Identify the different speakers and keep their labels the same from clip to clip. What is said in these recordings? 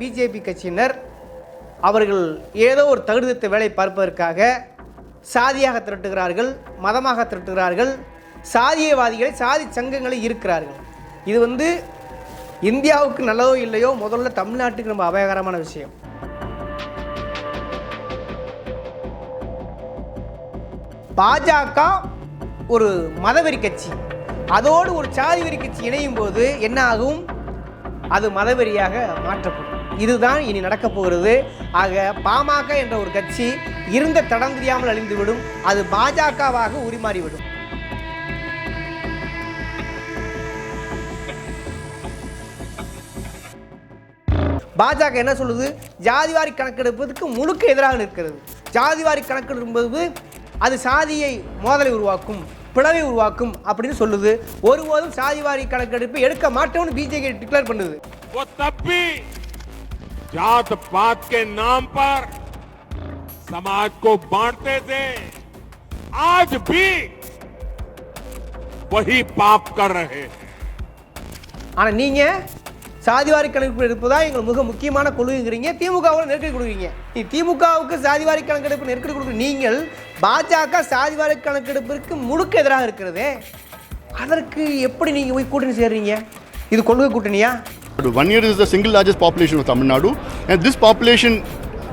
Speaker 1: BJP கட்சியினர் அவர்கள் ஏதோ ஒரு தகுதித்த வேலை பார்ப்பதற்காக சாதியாக திரட்டுகிறார்கள் மதமாக திரட்டுகிறார்கள் சாதியவாதிகளை சாதி சங்கங்களை இருக்கிறார்கள் இது வந்து இந்தியாவுக்கு நல்லதோ இல்லையோ முதல்ல தமிழ்நாட்டுக்கு ரொம்ப அபாயகரமான விஷயம். பாஜக ஒரு மதவெறி கட்சி. அதோடு ஒரு சாதி வெறி கட்சி இணையும் போது என்ன ஆகும்? அது மதவெறியாக மாற்றப்படும். இதுதான் இனி நடக்கப் போகிறது. ஆக பாமக என்ற ஒரு கட்சி இருந்த தடம் தெரியாமல் அழிந்துவிடும். அது பாஜகவாக உரிமாறிவிடும். பாஜக என்ன சொல்லுது? ஜாதிவாரி கணக்கெடுப்பதற்கு முழுக்க எதிராக நிற்கிறது. ஜாதிவாரி கணக்கெடுப்பது அது சாதியை மோதலை உருவாக்கும் பிளவை உருவாக்கும் அப்படின்னு சொல்லுது. ஒருபோதும் சாதிவாரி கணக்கெடுப்பு எடுக்க மாட்டோம்னு பிஜேபி டிக்ளேர் பண்ணுது.
Speaker 2: जात पात के नाम पर समाज को बांटते थे आज भी वही पाप कर रहे हैं
Speaker 1: ஆனா நீங்க சாதிவாரி கணக்கெடுப்பு எடுப்பதா எங்கள் மிக முக்கியமான கொள்கைங்கிறீங்க திமுகவோட நெருக்கடி கொடுக்குறீங்க நீ திமுகவுக்கு சாதிவாரி கணக்கெடுப்பு நெருக்கடி கொடுக்குற நீங்கள் பாஜக சாதிவாரி கணக்கெடுப்பிற்கு முழுக்க எதிராக இருக்கிறதே அதற்கு எப்படி நீங்க போய் கூட்டணி சேர்றீங்க இது கொள்கை கூட்டணியா
Speaker 3: One year is the single largest population of Tamil Nadu, and this population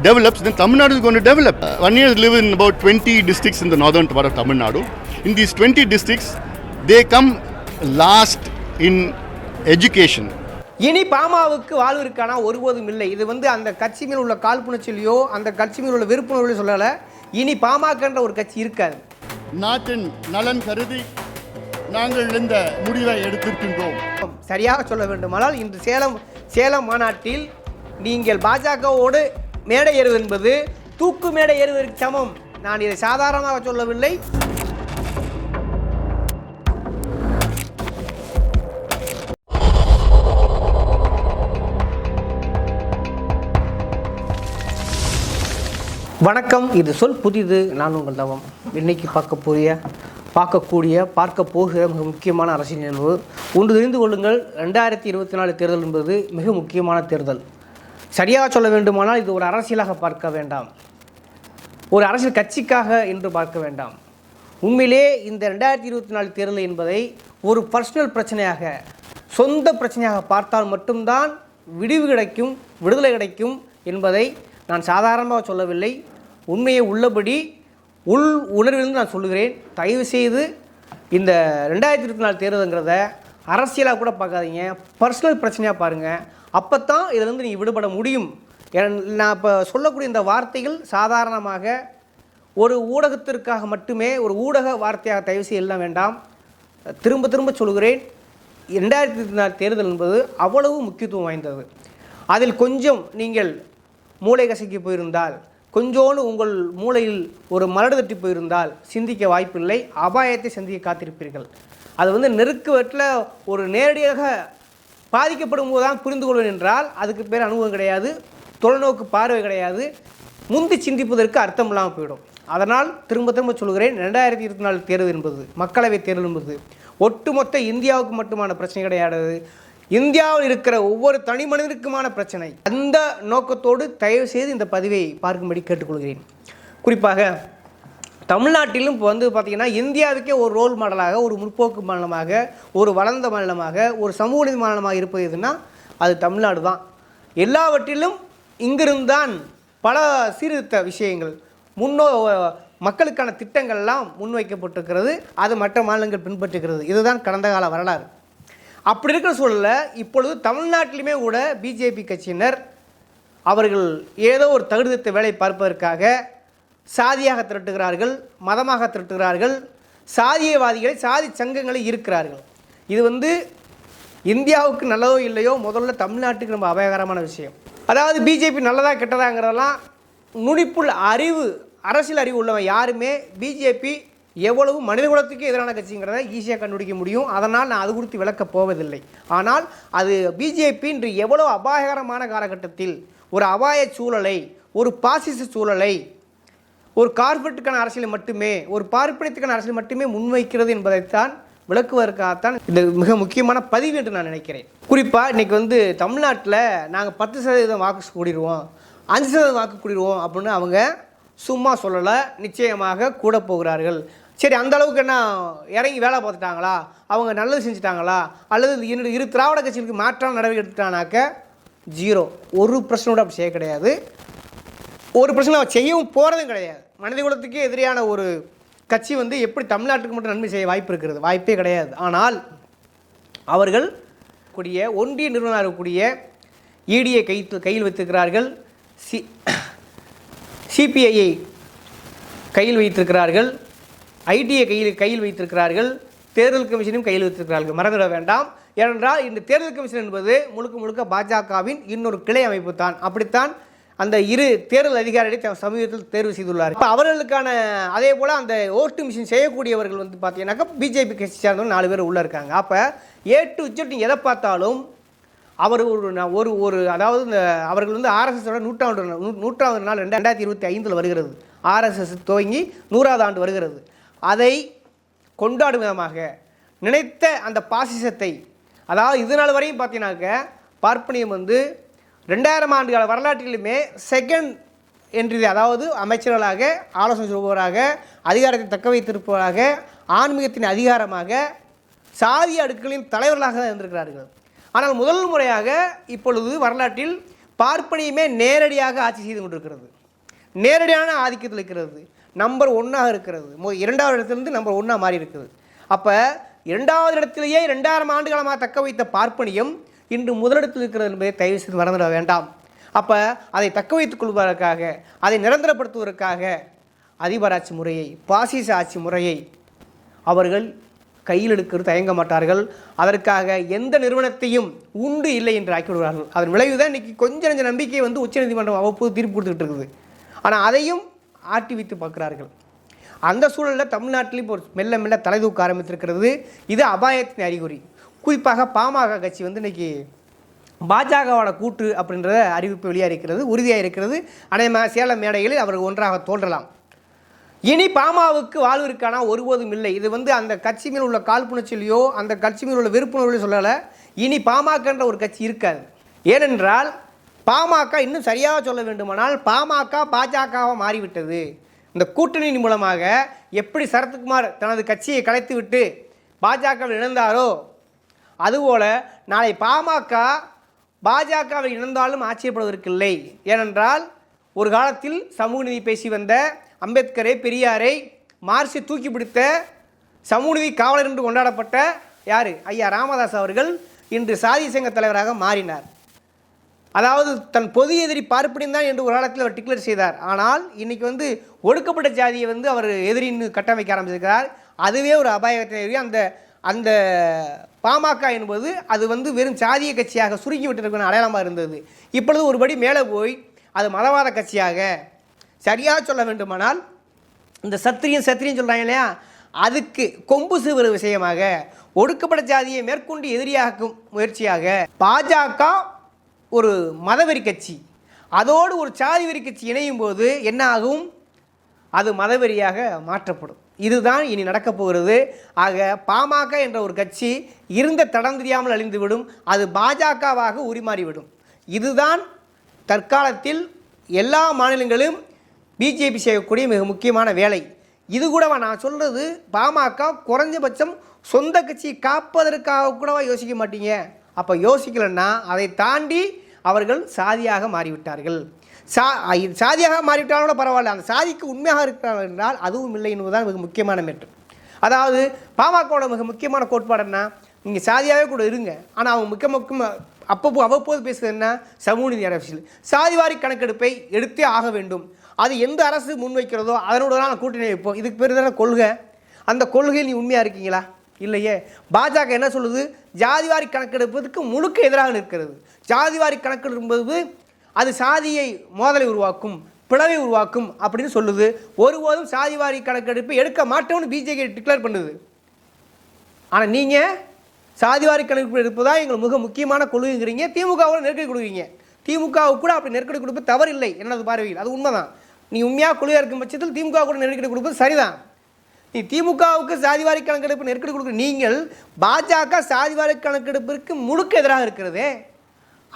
Speaker 3: develops, then Tamil Nadu is going to develop. Uh, One year live in about 20 districts in the northern part of Tamil Nadu. In these 20 districts, they come last in education.
Speaker 1: இனி பாமாவுக்கு வாழ்விற்கான ஒருபோதும் இல்லை இது வந்து அந்த கட்சி மேல் உள்ள காழ்ப்புணர்ச்சியிலையோ அந்த கட்சி மேல் உள்ள விருப்புணர்வுலையோ சொல்லலை இனி பாமகன்ற ஒரு கட்சி இருக்காது
Speaker 3: நாட்டின் நலன் கருதி நாங்கள் இந்த முடிவை எடுத்திருக்கின்றோம்.
Speaker 1: சரியாக சொல்ல வேண்டுமானால் இன்று சேலம் சேலம் மாநாட்டில் நீங்கள் பாஜகவோடு மேடை ஏறுவது என்பது தூக்கு மேடை ஏறுவதற்கு சமம். நான் இதை சாதாரணமாக சொல்லவில்லை. வணக்கம். இது சொல் புதிது. நான் உங்கள் தவம். இன்னைக்கு பார்க்கக்கூடிய பார்க்கக்கூடிய பார்க்க போகிற மிக முக்கியமான அரசியல் நிகழ்வு. ஒன்று தெரிந்து கொள்ளுங்கள் ரெண்டாயிரத்தி இருபத்தி நாலு தேர்தல் என்பது மிக முக்கியமான தேர்தல். சரியாக சொல்ல வேண்டுமானால் இது ஒரு அரசியலாக பார்க்க வேண்டாம். ஒரு அரசியல் கட்சிக்காக என்று பார்க்க வேண்டாம். உண்மையிலே இந்த ரெண்டாயிரத்தி இருபத்தி நாலு தேர்தல் என்பதை ஒரு பர்சனல் பிரச்சனையாக சொந்த பிரச்சனையாக பார்த்தால் மட்டும்தான் விடிவு கிடைக்கும் விடுதலை கிடைக்கும் என்பதை நான் சாதாரணமாக சொல்லவில்லை. உண்மையை உள்ளபடி உள் உணர்விலிருந்து நான் சொல்லுகிறேன். தயவு செய்து இந்த ரெண்டாயிரத்தி இருபத்தி நாலு தேர்தலுங்கிறத அரசியலாக கூட பார்க்காதீங்க. பர்சனல் பிரச்சனையாக பாருங்கள் அப்போ தான் இதிலிருந்து நீங்கள் விடுபட முடியும். நான் இப்போ சொல்லக்கூடிய இந்த வார்த்தைகள் சாதாரணமாக ஒரு ஊடகத்திற்காக மட்டுமே ஒரு ஊடக வார்த்தையாக தயவு செய்ய எல்லாம் வேண்டாம். திரும்ப திரும்ப சொல்கிறேன் ரெண்டாயிரத்தி இருபத்தி நாலு தேர்தல் என்பது அவ்வளவு முக்கியத்துவம் வாய்ந்தது. அதில் கொஞ்சம் நீங்கள் மூளை கசக்கி போயிருந்தால் கொஞ்சோண்டு உங்கள் மூளையில் ஒரு மரடு தட்டி போயிருந்தால் சிந்திக்க வாய்ப்பில்லை அபாயத்தை சிந்திக்க காத்திருப்பீர்கள். அது வந்து நெருக்குவற்றில் ஒரு நேரடியாக பாதிக்கப்படும் போது தான் புரிந்து கொள்வேன் என்றால் அதுக்கு பேர் அனுபவம் கிடையாது தொலைநோக்கு பார்வை கிடையாது முந்தி சிந்திப்பதற்கு அர்த்தம் இல்லாமல் போயிடும். அதனால் திரும்ப திரும்ப சொல்கிறேன் ரெண்டாயிரத்தி இருபத்தி நாலு தேர்வு என்பது மக்களவை தேர்தல் என்பது ஒட்டுமொத்த இந்தியாவுக்கு மட்டுமான பிரச்சனை கிடையாது இந்தியாவில் இருக்கிற ஒவ்வொரு தனி மனிதனுக்குமான பிரச்சனை. அந்த நோக்கத்தோடு தயவு செய்து இந்த பதிவை பார்க்கும்படி கேட்டுக்கொள்கிறேன். குறிப்பாக தமிழ்நாட்டிலும் இப்போ வந்து பார்த்திங்கன்னா இந்தியாவுக்கே ஒரு ரோல் மாடலாக ஒரு முற்போக்கு மாநிலமாக ஒரு வளர்ந்த மாநிலமாக ஒரு சமூக நீதி மாநிலமாக இருப்பது எதுனா அது தமிழ்நாடு தான். எல்லாவற்றிலும் இங்கிருந்தான் பல சீர்திருத்த விஷயங்கள் முன்னோ மக்களுக்கான திட்டங்கள்லாம் முன்வைக்கப்பட்டிருக்கிறது. அது மற்ற மாநிலங்கள் பின்பற்றுகிறது. இதுதான் கடந்த கால வரலாறு. அப்படி இருக்கிற சூழலில் இப்பொழுது தமிழ்நாட்டிலுமே கூட பிஜேபி கட்சியினர் அவர்கள் ஏதோ ஒரு தகுதித்த வேலை பார்ப்பதற்காக சாதியாக திரட்டுகிறார்கள் மதமாக திரட்டுகிறார்கள் சாதியவாதிகளை சாதி சங்கங்களை இருக்கிறார்கள். இது வந்து இந்தியாவுக்கு நல்லதோ இல்லையோ முதல்ல தமிழ்நாட்டுக்கு ரொம்ப அபாயகரமான விஷயம். அதாவது பிஜேபி நல்லதா கெட்டதாங்கிறதெல்லாம் நுனிப்புள் அறிவு அரசியல் அறிவு உள்ளவன் யாருமே பிஜேபி எவ்வளவு மனிதகுலத்துக்கு எதிரான கட்சிங்கிறத ஈஸியாக கண்டுபிடிக்க முடியும். அதனால் நான் அது குறித்து விளக்கப் போவதில்லை. ஆனால் அது பிஜேபி இன்று எவ்வளோ அபாயகரமான காலகட்டத்தில் ஒரு அபாய சூழலை ஒரு பாசிச சூழலை ஒரு கார்பரேட்டுக்கான அரசியலை மட்டுமே ஒரு பார்ப்பனத்துக்கான அரசியல் மட்டுமே முன்வைக்கிறது என்பதைத்தான் விளக்குவதற்காகத்தான் இந்த மிக முக்கியமான பதிவு என்று நான் நினைக்கிறேன். குறிப்பாக இன்றைக்கி வந்து தமிழ்நாட்டில் நாங்கள் பத்து சதவீதம் வாக்கு கூடிடுவோம் அஞ்சு சதவீதம் வாக்கு கூடிடுவோம் அப்படின்னு அவங்க சும்மா சொல்லலை. நிச்சயமாக கூட போகிறார்கள். சரி அந்த அளவுக்கு என்ன இறங்கி வேலை பார்த்துட்டாங்களா? அவங்க நல்லது செஞ்சுட்டாங்களா? அல்லது என்னுடைய இரு திராவிட கட்சிகளுக்கு மாற்றான நடவடிக்கை எடுத்துட்டானாக்க ஜீரோ. ஒரு பிரச்சனை அப்படி செய்ய கிடையாது. ஒரு பிரச்சனை அவன் செய்யவும் போகிறதும் கிடையாது. மனித குலத்துக்கே எதிரியான ஒரு கட்சி வந்து எப்படி தமிழ்நாட்டுக்கு மட்டும் நன்மை செய்ய வாய்ப்பு இருக்கிறது? வாய்ப்பே கிடையாது. ஆனால் அவர்கள் கூடிய ஒன்றிய நிறுவனம் இருக்கக்கூடிய இடியை கை கையில் வைத்திருக்கிறார்கள். சி சிபிஐயை கையில் வைத்திருக்கிறார்கள். ஐடியை கையில் கையில் வைத்திருக்கிறார்கள். தேர்தல் கமிஷனையும் கையில் வைத்திருக்கிறார்கள். மறந்துட வேண்டாம். ஏனென்றால் இந்த தேர்தல் கமிஷன் என்பது முழுக்க முழுக்க பாஜகவின் இன்னொரு கிளை அமைப்பு தான் அப்படித்தான் அந்த இரு தேர்தல் அதிகாரிகளை சமீபத்தில் தேர்வு செய்துள்ளார் இப்போ அவர்களுக்கான அதே போல் அந்த ஓட்டு மிஷின் செய்யக்கூடியவர்கள் வந்து பார்த்தீங்கன்னாக்கா பிஜேபி கட்சி சார்ந்தவங்க நாலு பேர் உள்ளே இருக்காங்க. அப்போ ஏ டு Z எதை பார்த்தாலும் அவர் ஒரு ஒரு ஒரு அதாவது இந்த அவர்கள் வந்து ஆர்எஸ்எஸோட நூற்றாண்டு நூற்றாவது நாள் ரெண்டு ரெண்டாயிரத்தி இருபத்தி ஐந்தில் வருகிறது. ஆர்எஸ்எஸ் துவங்கி நூறாவது ஆண்டு வருகிறது. அதை கொண்டாடும் விதமாக நினைத்த அந்த பாசிசத்தை அதாவது இது நாள் வரையும் பார்த்தீங்கன்னாக்க பார்ப்பனியம் வந்து ரெண்டாயிரம் ஆண்டுகால வரலாற்றிலுமே செகண்ட் என்று அதாவது அமைச்சர்களாக ஆலோசனை சொல்பவராக அதிகாரத்தை தக்க வைத்திருப்பவராக ஆன்மீகத்தின் அதிகாரமாக சாதி அடுக்குகளின் தலைவர்களாக தான் இருந்திருக்கிறார்கள். ஆனால் முதல் முறையாக இப்பொழுது வரலாற்றில் பார்ப்பனியுமே நேரடியாக ஆட்சி செய்து கொண்டிருக்கிறது. நேரடியான ஆதிக்கத்தில் இருக்கிறது. நம்பர் ஒன்றாக இருக்கிறது. இரண்டாவது இடத்துலேருந்து நம்பர் ஒன்றா மாறி இருக்குது. அப்போ இரண்டாவது இடத்திலேயே ரெண்டாயிரம் ஆண்டுகாலமாக தக்க வைத்த பார்ப்பனியம் இன்று முதலிடத்தில் இருக்கிறது என்பதை தயவு செய்து மறந்துட வேண்டாம். அப்போ அதை தக்க வைத்துக் கொள்வதற்காக அதை நிரந்தரப்படுத்துவதற்காக அதிபர் ஆட்சி முறையை பாசிச ஆட்சி முறையை அவர்கள் கையில் எடுக்கிறது தயங்க மாட்டார்கள். அதற்காக எந்த நிறுவனத்தையும் உண்டு இல்லை என்று ஆக்கிவிடுவார்கள். அதன் விளைவு தான் இன்றைக்கி கொஞ்சம் நெஞ்ச நம்பிக்கை வந்து உச்சநீதிமன்றம் அவ்வப்போது தீர்ப்பு கொடுத்துட்டு இருக்குது. ஆனால் அதையும் ஆட்டி வைத்து பார்க்கிறார்கள். அந்த சூழலில் தமிழ்நாட்டில் இப்போ மெல்ல மெல்ல தலை தூக்க ஆரம்பித்திருக்கிறது. இது அபாயத்தின் அறிகுறி. குறிப்பாக பாமக கட்சி வந்து இன்னைக்கு பாஜகவோட கூட்டு அப்படின்ற அறிவிப்பு வெளியாக இருக்கிறது உறுதியாக இருக்கிறது அநேகமாக சேலம் மேடைகளில் அவர்கள் ஒன்றாக தோன்றலாம். இனி பாமாவுக்கு வாழ்விற்கான ஒருபோதும் இல்லை. இது வந்து அந்த கட்சி மேல் உள்ள காழ்ப்புணர்ச்சியிலையோ அந்த கட்சி மேல் உள்ள வெறுப்புணர்வுலையோ சொல்லலை. இனி பாமகன்ற ஒரு கட்சி இருக்காது. ஏனென்றால் பாமக இன்னும் சரியாக சொல்ல வேண்டுமானால் பாமக பாஜகவாக மாறிவிட்டது. இந்த கூட்டணியின் மூலமாக எப்படி சரத்குமார் தனது கட்சியை கலைத்துவிட்டு பாஜகவில் இணைந்தாரோ அதுபோல நாளை பாமக பாஜகவில் இணைந்தாலும் ஆச்சரியப்படுவதற்கில்லை ஏனென்றால் ஒரு காலத்தில் சமூக நீதி பேசி வந்த அம்பேத்கரை பெரியாரை மார்சி தூக்கி பிடித்த சமூக நீதி காவலர் என்று கொண்டாடப்பட்ட யார்? ஐயா ராமதாஸ் அவர்கள் இன்று சாதி சங்க தலைவராக மாறினார். அதாவது தன் பொது எதிரி பார்ப்பனியம் தான் என்று ஒரு காலத்தில் அவர் டிக்ளேர் செய்தார். ஆனால் இன்றைக்கி வந்து ஒடுக்கப்பட்ட ஜாதியை வந்து அவர் எதிரின்னு கட்டமைக்க ஆரம்பிச்சிருக்கிறார். அதுவே ஒரு அபாயத்தை அந்த அந்த பாமக என்பது அது வந்து வெறும் சாதிய கட்சியாக சுருக்கி விட்டிருக்கிற அடையாளமாக இருந்தது. இப்பொழுது ஒருபடி மேலே போய் அது மதவாத கட்சியாக சரியாக சொல்ல வேண்டுமானால் இந்த சத்திரியும் சத்திரியும் சொல்கிறாங்க இல்லையா? அதுக்கு கொம்பு சிவரு விஷயமாக ஒடுக்கப்பட்ட ஜாதியை மேற்கொண்டு எதிரியாக்கும் முயற்சியாக பாஜக ஒரு மதவெறி கட்சி. அதோடு ஒரு சாதி வெறி கட்சி இணையும் போது என்ன ஆகும் அது மதவெறியாக மாற்றப்படும். இதுதான் இனி நடக்கப் போகிறது. ஆக பாமக என்ற ஒரு கட்சி இருந்த தடம் தெரியாமல் அழிந்துவிடும். அது பாஜகவாக உரிமாறிவிடும். இதுதான் தற்காலத்தில் எல்லா மாநிலங்களும் பிஜேபி செய்யக்கூடிய மிக முக்கியமான வேலை. இது கூடவா நான் சொல்கிறது பாமக குறைஞ்சபட்சம் சொந்த கட்சியை காப்பதற்காக கூடவா யோசிக்க மாட்டீங்க? அப்போ யோசிக்கலன்னா அதை தாண்டி அவர்கள் சாதியாக மாறிவிட்டார்கள். சா சாதியாக மாறிவிட்டாலும் கூட பரவாயில்ல. அந்த சாதிக்கு உண்மையாக இருக்கிறார்கள் என்றால் அதுவும் இல்லை என்பதுதான் மிக முக்கியமான மேட்டு. அதாவது பாமகவோட மிக முக்கியமான கோட்பாடு என்ன? நீங்கள் சாதியாகவே கூட இருங்க. ஆனால் அவங்க மிக முக்கியமாக அப்பப்போ அவ்வப்போது பேசுகிறது என்ன? சமூக நீதி அரசியல் சாதிவாரி கணக்கெடுப்பை எடுத்தே ஆக வேண்டும். அது எந்த அரசு முன்வைக்கிறதோ அதனோட நான் கூட்டணி வைப்போம். இதுக்கு பேர் தானே கொள்கை. அந்த கொள்கையில் நீ உண்மையாக இருக்கீங்களா? இல்லையே? பாஜக என்ன சொல்லுது? ஜாதிவாரி கணக்கெடுப்பதற்கு முழுக்க எதிராக நிற்கிறது. ஜாதிவாரி கணக்கெடுப்பது அது சாதியை மோதலை உருவாக்கும் பிளவை உருவாக்கும் அப்படின்னு சொல்லுது. ஒருபோதும் சாதிவாரி கணக்கெடுப்பு எடுக்க மாட்டோம்னு பிஜேபி டிக்ளேர் பண்ணுது. ஆனால் நீங்கள் சாதிவாரி கணக்கு தான் எங்கள் மிக முக்கியமான கொள்கைங்கிறீங்க. திமுகவோட நெருக்கடி கொடுக்குறீங்க. திமுகவுக்கு கூட அப்படி நெருக்கடி கொடுப்பது தவறில்லை. எனது பார்வையில்? அது உண்மைதான். நீ உண்மையாக கொள்கையாக இருக்கும் பட்சத்தில் திமுக கூட நெருக்கடி கொடுப்பது சரிதான். நீ திமுகவுக்கு சாதிவாரி கணக்கெடுப்பு நெருக்கடி கொடுக்குற நீங்கள் பாஜக சாதிவாரி கணக்கெடுப்பிற்கு முழுக்க எதிராக இருக்கிறதே.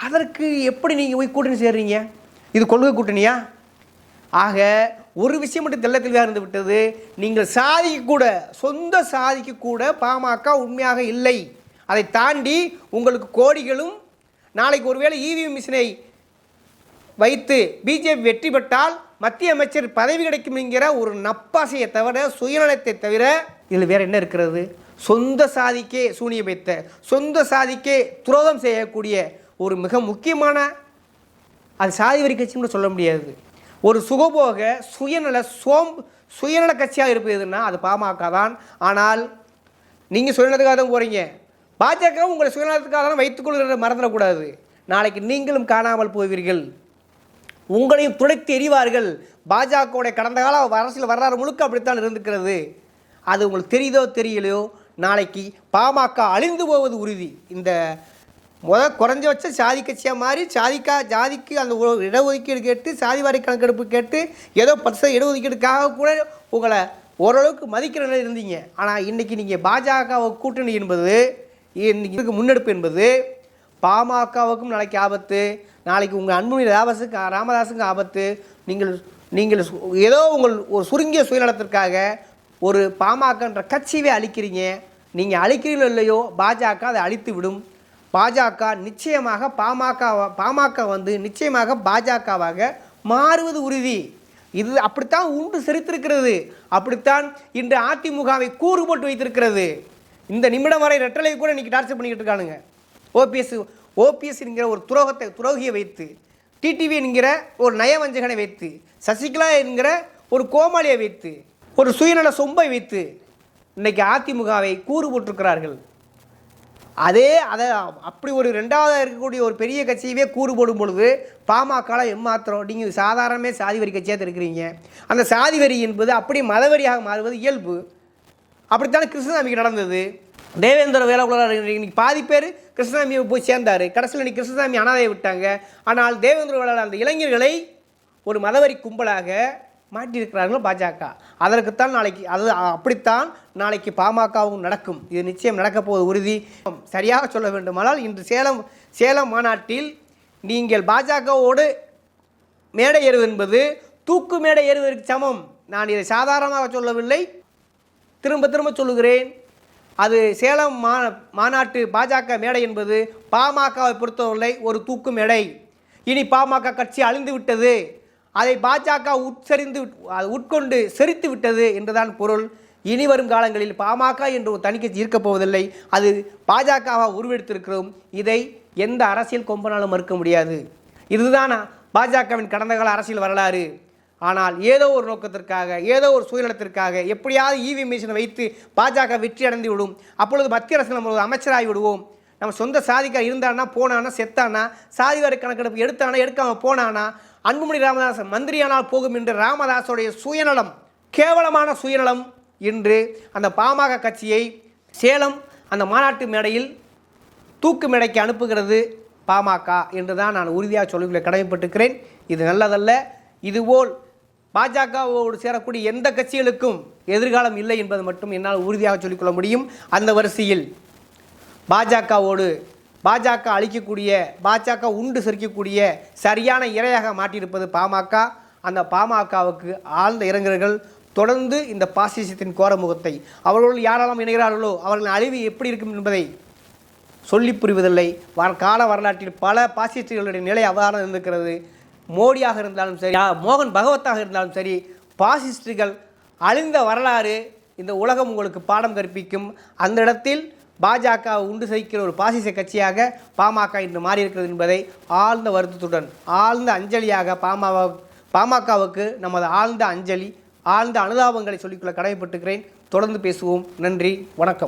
Speaker 1: அதற்கு எப்படி நீங்கள் போய் கூட்டணி சேர்றீங்க? இது கொள்கை கூட்டணியா? ஆக ஒரு விஷயம் மட்டும் தெள்ள தெளிவாக இருந்து விட்டது. நீங்கள் சாதிக்கு கூட சொந்த சாதிக்கு கூட பாமக உண்மையாக இல்லை. அதை தாண்டி உங்களுக்கு கோடிகளும் நாளைக்கு ஒருவேளை இவிஎம் மிஷினை வைத்து பிஜேபி வெற்றி பெற்றால் மத்திய அமைச்சர் பதவி கிடைக்கும் என்கிற ஒரு நப்பாசையை தவிர சுயநலத்தை தவிர இதில் வேற என்ன இருக்கிறது? சொந்த சாதிக்கே சூனியம் வைத்த சொந்த சாதிக்கே துரோகம் செய்யக்கூடிய ஒரு மிக முக்கியமான அது சாதி வரி கட்சின்னு கூட சொல்ல முடியாது. ஒரு சுகபோக சுயநல சோம் சுயநல கட்சியாக இருப்பதுன்னா அது பாமக தான். ஆனால் நீங்கள் சுயநலத்துக்காக தான் போகிறீங்க பாஜக உங்களை சுயநலத்துக்காக தான் வைத்துக்கொள்கிற மறந்துடக்கூடாது. நாளைக்கு நீங்களும் காணாமல் போவீர்கள். உங்களையும் துடைத்து எறிவார்கள். பாஜகவுடைய கடந்த கால அரசியல் வரலாறு முழுக்க அப்படித்தான் இருந்துக்கிறது அது உங்களுக்கு தெரியுதோ தெரியலையோ நாளைக்கு பாமக அழிந்து போவது உறுதி. இந்த முத குறைஞ்சபட்ச சாதி கட்சியாக மாறி சாதிக்கா ஜாதிக்கு அந்த இடஒதுக்கீடு கேட்டு சாதி வாரி கணக்கெடுப்பு கேட்டு ஏதோ பத்து இடஒதுக்கீடுக்காக கூட உங்களை ஓரளவுக்கு மதிக்கிற நிலையில் இருந்தீங்க. ஆனால் இன்றைக்கி நீங்கள் பாஜக கூட்டணி என்பது இன்னைக்கு இதுக்கு முன்னெடுப்பு என்பது பாமகவுக்கும் நாளைக்கு ஆபத்து. நாளைக்கு உங்கள் அன்புமணி ராமதாஸுக்கு ராமதாஸுக்கு ஆபத்து. நீங்கள் நீங்கள் சு- ஏதோ உங்கள் ஒரு சுருங்கிய சுயநலத்திற்காக ஒரு பாமகன்ற கட்சியவே அழிக்கிறீங்க. நீங்கள் அழிக்கிறீங்களோ இல்லையோ பாஜக அதை அழித்து விடும் பாஜக நிச்சயமாக பாமக பாமக வந்து நிச்சயமாக பாஜகவாக மாறுவது உறுதி. இது அப்படித்தான் உண்டு செறித்திருக்கிறது. அப்படித்தான் இன்று அதிமுகவை கூறு போட்டு வைத்திருக்கிறது. இந்த நிமிடம் வரை ரெட்டலை கூட இன்னைக்கு டார்ச்சர் பண்ணிக்கிட்டு இருக்கானுங்க. ஓபிஎஸ் ஓபிஎஸ் என்கிற ஒரு துரோகத்தை துரோகியை வைத்து டிடிவி என்கிற ஒரு நயவஞ்சகனை வைத்து சசிகலா என்கிற ஒரு கோமாளியை வைத்து ஒரு சுயநல சொம்பை வைத்து இன்னைக்கு அதிமுகவை கூறு போட்டிருக்கிறார்கள். அதே அதை அப்படி ஒரு ரெண்டாவதாக இருக்கக்கூடிய ஒரு பெரிய கட்சியவே கூறு போடும் பொழுது பாமக எம்மாத்திரம் நீங்கள் சாதாரணமே சாதி வரி கட்சியாக இருக்கிறீங்க அந்த சாதி வரி என்பது அப்படி மதவரியாக மாறுவது இயல்பு. அப்படித்தானே கிருஷ்ணசாமிக்கு நடந்தது. தேவேந்திர வேலைக்குள்ளார் இன்னைக்கு பாதி பேர் கிருஷ்ணசாமியை போய் சேர்ந்தார். கடைசியில் இன்னைக்கு கிருஷ்ணசாமி அனாதையை விட்டாங்க. ஆனால் தேவேந்திர வேளாளர் அந்த இளைஞர்களை ஒரு மதவரி கும்பலாக மாட்டியிருக்கிறார்கள் பாஜக. அதற்குத்தான் நாளைக்கு அது அப்படித்தான் நாளைக்கு பாமகவும் நடக்கும். இது நிச்சயம் நடக்கப் போவது உறுதி. சரியாக சொல்ல வேண்டுமானால் இன்று சேலம் சேலம் மாநாட்டில் நீங்கள் பாஜகவோடு மேடை ஏறுவது என்பது தூக்கு மேடை ஏறுவதற்கு சமம். நான் இதை சாதாரணமாக சொல்லவில்லை. திரும்ப திரும்ப சொல்லுகிறேன். அது சேலம் மா மாநாட்டு பாஜக மேடை என்பது பாமகவை பொறுத்தவரை ஒரு தூக்கு மேடை. இனி பாமக கட்சி அழிந்து விட்டது. அதை பாஜக உட்சரிந்து உட்கொண்டு செரித்து விட்டது என்றுதான் பொருள். இனி வரும் காலங்களில் பாமக என்று ஒரு தனிக்கட்சி இருக்கப் போவதில்லை. அது பாஜகவாக உருவெடுத்திருக்கிறோம். இதை எந்த அரசியல் கொம்பனாலும் மறுக்க முடியாது. இதுதான் பாஜகவின் கடந்த கால அரசியல் வரலாறு. ஆனால் ஏதோ ஒரு நோக்கத்திற்காக ஏதோ ஒரு சுயநலத்திற்காக எப்படியாவது இவி மிஷினை வைத்து பாஜக வெற்றி அடைந்து விடும் அப்பொழுது மத்திய அரசு நம்ம ஒரு அமைச்சராகி விடுவோம். நம்ம சொந்த சாதிக்கார் இருந்தானா போனானா செத்தானா சாதி கணக்கெடுப்பு எடுத்தானா எடுக்காமல் போனானா அன்புமணி ராமதாசன் மந்திரியானால் போகும் என்று ராமதாஸுடைய சுயநலம் கேவலமான சுயநலம் என்று அந்த பாமக கட்சியை சேலம் அந்த மாநாட்டு மேடையில் தூக்கு மேடைக்கு அனுப்புகிறது பாமக என்று தான் நான் உறுதியாக சொல்லிக்கொள்ள கடமைப்பட்டிருக்கிறேன். இது நல்லதல்ல. இதுபோல் பாஜகவோடு சேரக்கூடிய எந்த கட்சிகளுக்கும் எதிர்காலம் இல்லை என்பது மட்டும் என்னால் உறுதியாக சொல்லிக்கொள்ள முடியும். அந்த வரிசையில் பாஜகவோடு பாஜக அழிக்கக்கூடிய பாஜக உண்டு செரிக்கக்கூடிய சரியான இரையாக மாட்டியிருப்பது பாமக. அந்த பாமகவுக்கு ஆழ்ந்த இளைஞர்கள் தொடர்ந்து இந்த பாசிசத்தின் கோரமுகத்தை அவர்கள் யாரெல்லாம் இணைகிறார்களோ அவர்களின் அழிவு எப்படி இருக்கும் என்பதை சொல்லி புரிவதில்லை. கால வரலாற்றில் பல பாசிஸ்டுகளுடைய நிலை அவ்வாறு இருந்திருக்கிறது. மோடியாக இருந்தாலும் சரி மோகன் பகவத்தாக இருந்தாலும் சரி பாசிஸ்டுகள் அழிந்த வரலாறு இந்த உலகம் உங்களுக்கு பாடம் கற்பிக்கும். அந்த இடத்தில் பாஜக உண்டு சகிக்கிற ஒரு பாசிச கட்சியாக பாமக இன்று மாறியிருக்கிறது என்பதை ஆழ்ந்த வருத்தத்துடன் ஆழ்ந்த அஞ்சலியாக பாமக பாமகவுக்கு நமது ஆழ்ந்த அஞ்சலி ஆழ்ந்த அனுதாபங்களை சொல்லிக்கொள்ள கடமைப்பட்டுக்கிறேன் தொடர்ந்து பேசுவோம். நன்றி வணக்கம்.